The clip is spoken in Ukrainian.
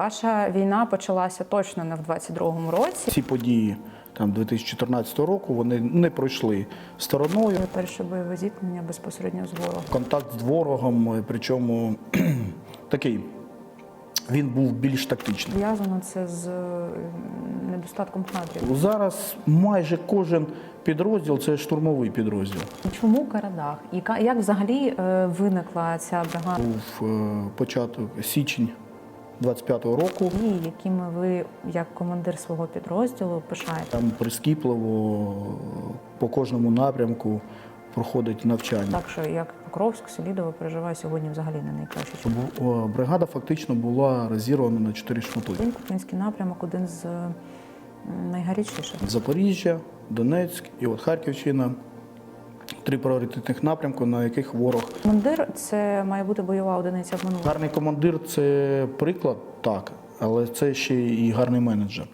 Ваша війна почалася точно не в 22-му році. Ці події там 2014 року вони не пройшли стороною. Ви перше бойове зіткнення безпосередньо з ворогом. Контакт з ворогом, е, причому такий, він був більш тактичний. Зв'язано це з е, недостатком кадрів. Зараз майже кожен підрозділ це штурмовий підрозділ. Чому Карадах? І ка- як взагалі е, виникла ця бригада? Був початок січень 25-го року. Дії, якими ви, як командир свого підрозділу, пишаєте? Там прискіпливо по кожному напрямку проходить навчання. Так що як Покровськ, Селідово переживає сьогодні взагалі не найкраще. Бригада фактично була розірвана на чотири шматки. Один Куп'янський напрямок один з найгарячіших. Запоріжжя, Донецьк і от Харківщина. Три пріоритетних напрямку, на яких ворог. Командир це має бути бойова одиниця в минулому. Гарний командир це приклад, так, але це ще і гарний менеджер.